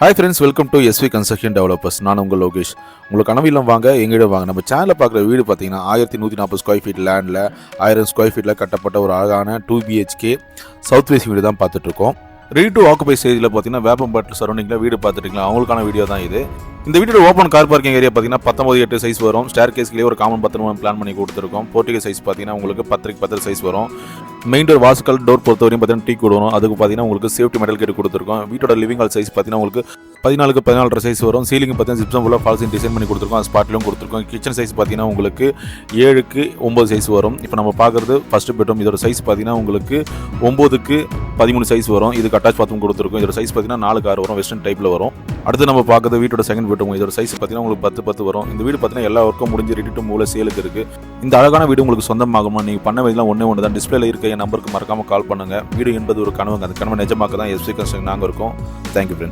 Hi friends welcome to SV construction developers நான் உங்கள் லோகேஷ். உங்களுக்கு கனவில்லம் வாங்க எங்கிடம் வாங்க. நம்ம சேனலில் பார்க்குற வீடு பார்த்தீங்கன்னா ஆயிரத்தி நூற்றி நாற்பது ஸ்கொயர் ஃபீட் லேண்டில் ஆயிரம் ஸ்கொயர் ஃபீட்டில் கட்டப்பட்ட ஒரு அழகான டூ பிஹெச்கே சவுத் வேஸ்ட் வீடு தான் பார்த்துட்ருக்கோம் ரெடி டு ஆக்குபை ஸ்டேஜில் பார்த்தீங்கன்னா வேப்பம்பாட்டில் சரௌண்டிங்கில் வீடு பார்த்துட்டீங்களா? அவங்களுக்கான வீடியோ தான் இது. இந்த வீடியோட ஓப்பன் கார் பார்க்கிங் ஏரியா பார்த்தீங்கன்னா பத்தொம்பது எட்டு சைஸ் வரும். ஸ்டேர் கேஸ்லேயே ஒரு காமன் பத்திரமா பிளான் பண்ணி கொடுத்துருக்கோம். போர்ட்டிகல் சைஸ் பார்த்தீங்கன்னா உங்களுக்கு பத்திரிக்கு பத்திர சைஸ் வரும். மெயின் டோர் வாசல் டோர் பொறுத்த வரையும் பார்த்தீங்கன்னா டீ கொடுவோம் அதுக்கு பார்த்தீங்கன்னா உங்களுக்கு சேஃப்டி மெட்டல் கேட்டு கொடுத்துருக்கோம். வீட்டோட லிவிங் ஹால் சைஸ் பார்த்தீங்கன்னா உங்களுக்கு பதினாலுக்கு பதினாலு சைஸ் வரும். சீலிங் பார்த்தீங்கன்னா ஜிப்சம் ஃபுல்லாக ஃபால்ஸிங் டிசைன் பண்ணி கொடுத்துருக்கோம். ஸ்பாட்லையும் கொடுத்துருக்கோம். கிச்சன் சைஸ் பார்த்தீங்கன்னா உங்களுக்கு ஏழுக்கு ஒம்பது சைஸ் வரும். இப்போ நம்ம பார்க்குறது ஃபஸ்ட்டு பெட்ரூம் இதோட சைஸ் பார்த்தீங்கன்னா உங்களுக்கு ஒம்போதுக்கு பதிமூணு சைஸ் வரும். இதுக்கு அட்டாச் பாத்ரூம் கொடுத்துருக்கோம். இதோட சைஸ் பார்த்தீங்கன்னா நாலு கார் வரும். வெஸ்டர்ன் டைப்பில் வரும். அடுத்து நம்ம பார்க்குறது வீட்டோட செகண்ட் பெட்ரூம் இதோட சைஸ் பார்த்தீங்கன்னா உங்களுக்கு பத்து பத்து வரும். இந்த வீடு பார்த்தீங்கன்னா எல்லா ஒர்க்கும் முடிஞ்சு ரெடி டு மூல சேலுக்கு இருக்கு. இந்த அழகான வீடு உங்களுக்கு சொந்தமாகுமா? நீங்கள் பண்ண வேண்டியலாம் ஒன்றே ஒன்று தான் டிஸ்பிளேல இருக்க என் நம்பருக்கு மறக்காமல் கால் பண்ணுங்க. வீடு என்பது ஒரு கனவுங்க. அந்த கனவை நிஜமாக்க தான் எஸ்பி கன்ஸ்ட்ரக்ஷன் நாங்கள் இருக்கோம். Thank you friends